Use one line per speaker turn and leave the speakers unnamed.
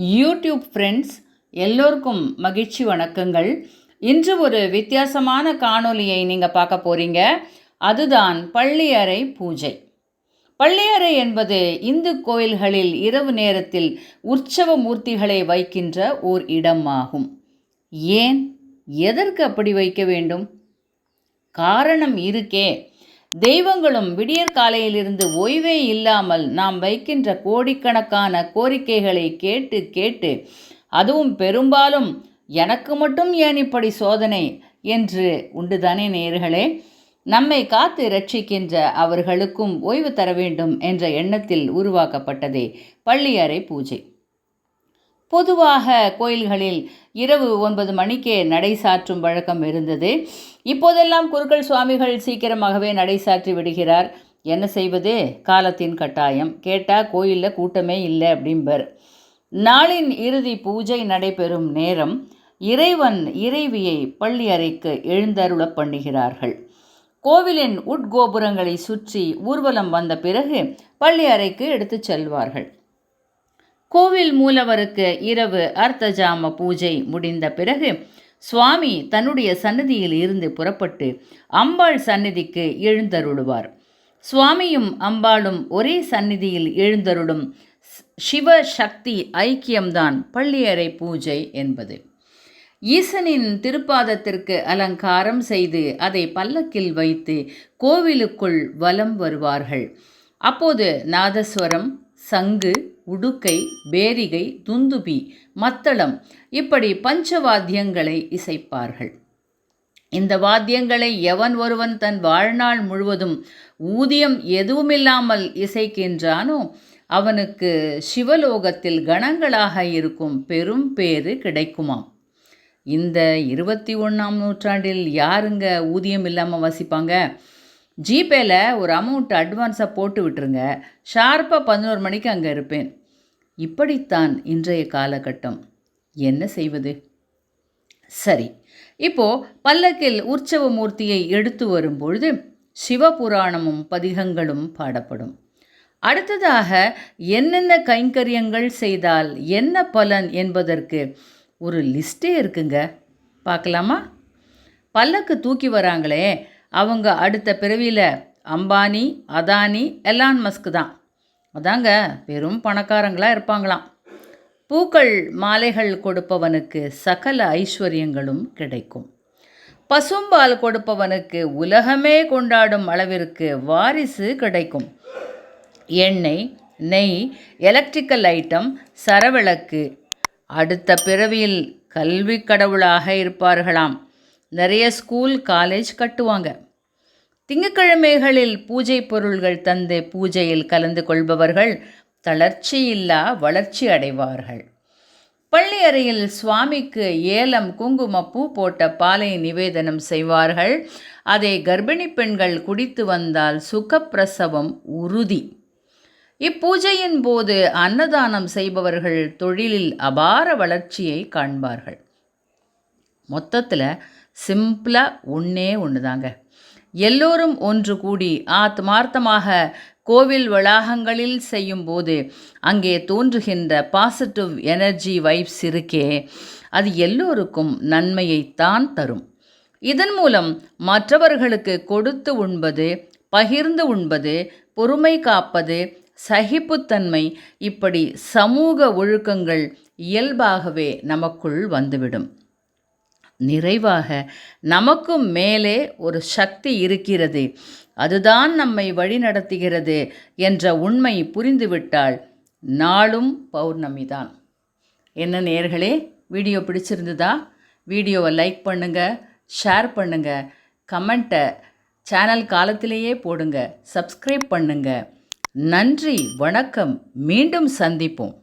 YouTube friends எல்லோருக்கும் மகிழ்ச்சி வணக்கங்கள். இன்று ஒரு வித்தியாசமான காணொலியை நீங்கள் பார்க்க போகிறீங்க அதுதான் பள்ளியறை பூஜை. பள்ளியறை என்பது இந்து கோயில்களில் இரவு நேரத்தில் உற்சவ மூர்த்திகளை வைக்கின்ற ஓர் இடமாகும். ஏன்? எதற்கு அப்படி வைக்க வேண்டும்? காரணம் இருக்கே. தெய்வங்களும் விடியற் காலையிலிருந்து ஓய்வே இல்லாமல் நாம் வைக்கின்ற கோடிக்கணக்கான கோரிக்கைகளை கேட்டு கேட்டு அதுவும் பெரும்பாலும் எனக்கு மட்டும் ஏன் இப்படி சோதனை என்று உண்டுதானே நேர்களே நம்மை காத்து ரட்சிக்கின்ற அவர்களுக்கும் ஓய்வு தர வேண்டும் என்ற எண்ணத்தில் உருவாக்கப்பட்டதே பள்ளியறை பூஜை. பொதுவாக கோயில்களில் இரவு ஒன்பது மணிக்கே நடை சாற்றும் வழக்கம் இருந்தது. இப்போதெல்லாம் குருக்கள் சுவாமிகள் சீக்கிரமாகவே நடை சாற்றி விடுகிறார். என்ன செய்வது? காலத்தின் கட்டாயம். கேட்டால் கோயிலில் கூட்டமே இல்லை அப்படிம்பர். நாளின் இறுதி பூஜை நடைபெறும் நேரம் இறைவன் இறைவியை பள்ளி அறைக்கு எழுந்தருள பண்ணுகிறார்கள். கோவிலின் உட்கோபுரங்களை சுற்றி ஊர்வலம் வந்த பிறகு பள்ளி அறைக்கு எடுத்துச் செல்வார்கள். கோவில் மூலவருக்கு இரவு அர்த்தஜாம பூஜை முடிந்த பிறகு சுவாமி தன்னுடைய சன்னதியில் இருந்து புறப்பட்டு அம்பாள் சந்நிதிக்கு எழுந்தருளுவார். சுவாமியும் அம்பாளும் ஒரே சந்நிதியில் எழுந்தருளும் சிவ சக்தி ஐக்கியம்தான் பள்ளியறை பூஜை என்பது. ஈசனின் திருப்பாதத்திற்கு அலங்காரம் செய்து அதை பல்லக்கில் வைத்து கோவிலுக்குள் வலம் வருவார்கள். அப்போது நாதஸ்வரம் சங்கு உடுக்கை பேரிகை துந்துபி மத்தளம் இப்படி பஞ்சவாத்தியங்களை இசைப்பார்கள். இந்த வாத்தியங்களை எவன் ஒருவன் தன் வாழ்நாள் முழுவதும் ஊதியம் எதுவுமில்லாமல் இசைக்கின்றானோ அவனுக்கு சிவலோகத்தில் கணங்களாக இருக்கும் பெரும் பேறு கிடைக்குமாம். இந்த இருபத்தி ஒன்றாம் நூற்றாண்டில் யாருங்க ஊதியம் இல்லாமல் வசிப்பாங்க? ஜிபேயில் ஒரு அமௌண்ட் அட்வான்ஸாக போட்டு விட்டுருங்க. ஷார்ப்பாக பதினோரு மணிக்கு அங்கே இருப்பேன். இப்படித்தான் இன்றைய காலகட்டம். என்ன செய்வது? சரி இப்போ பல்லக்கில் உற்சவ மூர்த்தியை எடுத்து வரும்பொழுது சிவபுராணமும் பதிகங்களும் பாடப்படும். அடுத்ததாக என்னென்ன கைங்கரியங்கள் செய்தால் என்ன பலன் என்பதற்கு ஒரு லிஸ்டே இருக்குங்க. பார்க்கலாமா? பல்லக்கு தூக்கி வராங்களே அவங்க அடுத்த பிறவியில் அம்பானி அதானி எலான் மஸ்க் தான். அதாங்க பெரும் பணக்காரங்களாக இருப்பாங்களாம். பூக்கள் மாலைகள் கொடுப்பவனுக்கு சகல ஐஸ்வர்யங்களும் கிடைக்கும். பசும்பால் கொடுப்பவனுக்கு உலகமே கொண்டாடும் அளவிற்கு வாரிசு கிடைக்கும். எண்ணெய் நெய் எலக்ட்ரிக்கல் ஐட்டம் சரவிளக்கு. அடுத்த பிறவியில் கல்வி கடவுளாக இருப்பார்களாம். நிறைய ஸ்கூல் காலேஜ் கட்டுவாங்க. திங்கக்கிழமைகளில் பூஜை பொருள்கள் தந்து பூஜையில் கலந்து கொள்பவர்கள் தளர்ச்சியில்லா வளர்ச்சி அடைவார்கள். பள்ளி அறையில் சுவாமிக்கு ஏலம் குங்குமப்பூ போட்ட பாலை நிவேதனம் செய்வார்கள். அதை கர்ப்பிணி பெண்கள் குடித்து வந்தால் சுகப்பிரசவம் உறுதி. இப்பூஜையின் போது அன்னதானம் செய்பவர்கள் தொழிலில் அபார வளர்ச்சியை காண்பார்கள். மொத்தத்தில் சிம்பிளாக ஒன்றே ஒன்று தாங்க எல்லோரும் ஒன்று கூடி ஆத்மார்த்தமாக கோவில் வளாகங்களில் செய்யும்போது அங்கே தோன்றுகின்ற பாசிட்டிவ் எனர்ஜி வைப்ஸ் இருக்கே அது எல்லோருக்கும் நன்மையைத்தான் தரும். இதன் மூலம் மற்றவர்களுக்கு கொடுத்து உண்பது பகிர்ந்து உண்பது பொறுமை காப்பது சகிப்புத்தன்மை இப்படி சமூக ஒழுக்கங்கள் இயல்பாகவே நமக்குள் வந்துவிடும். நிறைவாக நமக்கும் மேலே ஒரு சக்தி இருக்கிறது. அதுதான் நம்மை வழிநடத்துகிறது என்ற உண்மை புரிந்துவிட்டால் நாளும் பௌர்ணமி தான். என்ன நேர்களே வீடியோ பிடிச்சிருந்ததா? வீடியோவை லைக் பண்ணுங்கள் ஷேர் பண்ணுங்கள் கமெண்ட்டை சேனல் காலத்திலேயே போடுங்க சப்ஸ்கிரைப் பண்ணுங்கள் நன்றி வணக்கம். மீண்டும் சந்திப்போம்.